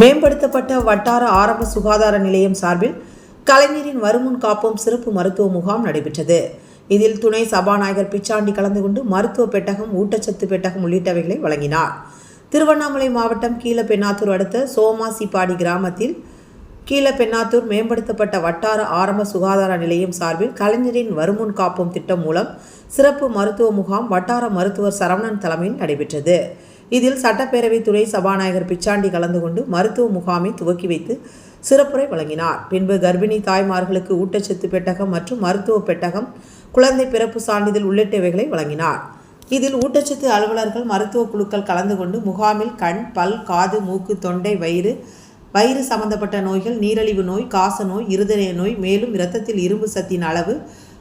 மேம்படுத்தப்பட்ட வட்டார ஆரம்ப சுகாதார நிலையம் சார்பில் கலைஞரின் வருமுன் காப்போம் சிறப்பு மருத்துவ முகாம் நடைபெற்றது. இதில் துணை சபாநாயகர் பிச்சாண்டி கலந்து கொண்டு மருத்துவ பெட்டகம் ஊட்டச்சத்து பெட்டகம் உள்ளிட்டவைகளை வழங்கினார். திருவண்ணாமலை மாவட்டம் கீழப்பெண்ணாத்தூர் அடுத்த சோமாசிப்பாடி கிராமத்தில் கீழப்பெண்ணாத்தூர் மேம்படுத்தப்பட்ட வட்டார ஆரம்ப சுகாதார நிலையம் சார்பில் கலைஞரின் வருமுன் காப்போம் திட்டம் மூலம் சிறப்பு மருத்துவ முகாம் வட்டார மருத்துவர் சரவணன் தலைமையில் நடைபெற்றது. இதில் சட்டப்பேரவை துறை சபாநாயகர் பிச்சாண்டி கலந்து கொண்டு மருத்துவ முகாமை துவக்கி வைத்து சிறப்புரை வழங்கினார். பின்பு கர்ப்பிணி தாய்மார்களுக்கு ஊட்டச்சத்து பெட்டகம் மற்றும் மருத்துவ பெட்டகம் குழந்தை பிறப்பு சான்றிதழ் உள்ளிட்டவைகளை வழங்கினார். இதில் ஊட்டச்சத்து அலுவலர்கள் மருத்துவ குழுக்கள் கலந்து கொண்டு முகாமில் கண் பல் காது மூக்கு தொண்டை வயிறு வயிறு சம்பந்தப்பட்ட நோய்கள் நீரிழிவு நோய் காச நோய் இருதய நோய் மேலும் இரத்தத்தில் இரும்பு சத்தின் அளவு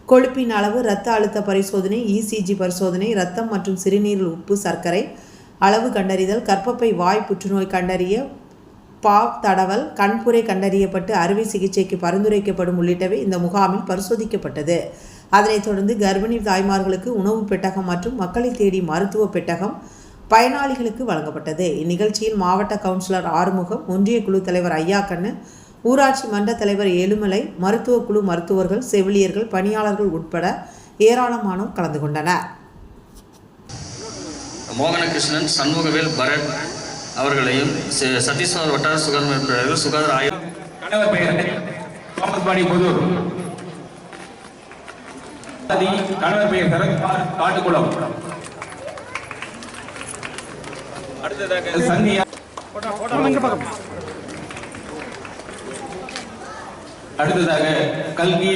கொழுப்பின் அளவு இரத்த அழுத்த பரிசோதனை இசிஜி பரிசோதனை இரத்தம் மற்றும் சிறுநீரில் உப்பு சர்க்கரை அளவு கண்டறிதல் கற்பப்பை வாய் புற்றுநோய் கண்டறிய பாவ் தடவல் கண்புரை கண்டறியப்பட்டு அறுவை சிகிச்சைக்கு பரிந்துரைக்கப்படும் உள்ளிட்டவை இந்த முகாமில் பரிசோதிக்கப்பட்டது. அதனைத் தொடர்ந்து கர்ப்பிணி தாய்மார்களுக்கு உணவு பெட்டகம் மற்றும் மக்களை தேடி மருத்துவ பெட்டகம் பயனாளிகளுக்கு வழங்கப்பட்டது. இந்நிகழ்ச்சியில் மாவட்ட கவுன்சிலர் ஆறுமுகம் ஒன்றிய குழு தலைவர் ஐயாக்கண்ணு ஊராட்சி மன்ற தலைவர் ஏழுமலை மருத்துவ குழு மருத்துவர்கள் செவிலியர்கள் பணியாளர்கள் உட்பட ஏராளமானோர் கலந்து கொண்டனர். மோகனகிருஷ்ணன் சண்முகவேல் பரத் அவர்களையும் சதீஸ்வர் வட்டார சுகாதார பிரிவு சுகாதார ஆய்வு கணவர் பெயர் கோமத்பாடி புதூர். கணவர் பெயர் சரத்குமார் காட்டுக்குளம். அடுத்ததாக சந்தியா அடுத்ததாக கல்வி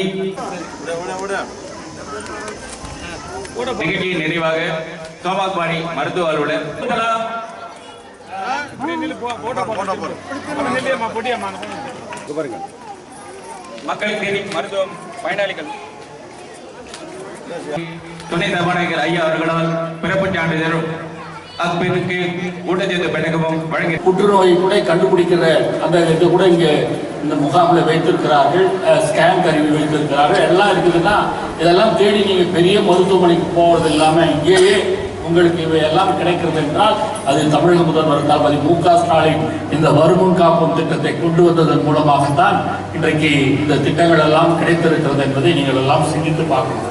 நிகழ்ச்சியின் நிறைவாக கோமாத்பாடி மருத்துவ அலுவலர் மக்கள் தேடி மருத்துவம் பயனாளிகள். துணை சபாநாயகர் ஐயா அவர்களால் பிறப்பு சான்றிதழும் அக்பெருக்கு ஊட்டச்சத்து பெட்டகமும் வழங்கி புற்றுநோயை கூட கண்டுபிடிக்கிற அந்த இது கூட இங்கே இந்த முகாமில் வைத்திருக்கிறார்கள் ஸ்கேன் கருவி வைத்திருக்கிறார்கள் எல்லாம் இருக்குதுன்னா இதெல்லாம் தேடி நீங்கள் பெரிய மருத்துவமனைக்கு போவது இல்லாமல் இங்கேயே உங்களுக்கு இவை எல்லாம் கிடைக்கிறது என்றால் அது தமிழக முதல்வர் தளபதி மு க ஸ்டாலின் இந்த வருமுன் காப்போம் திட்டத்தை கொண்டு வந்ததன் மூலமாகத்தான் இன்றைக்கு இந்த திட்டங்கள் எல்லாம் கிடைத்திருக்கிறது என்பதை நீங்கள் எல்லாம் சிந்தித்து பார்க்கணும்.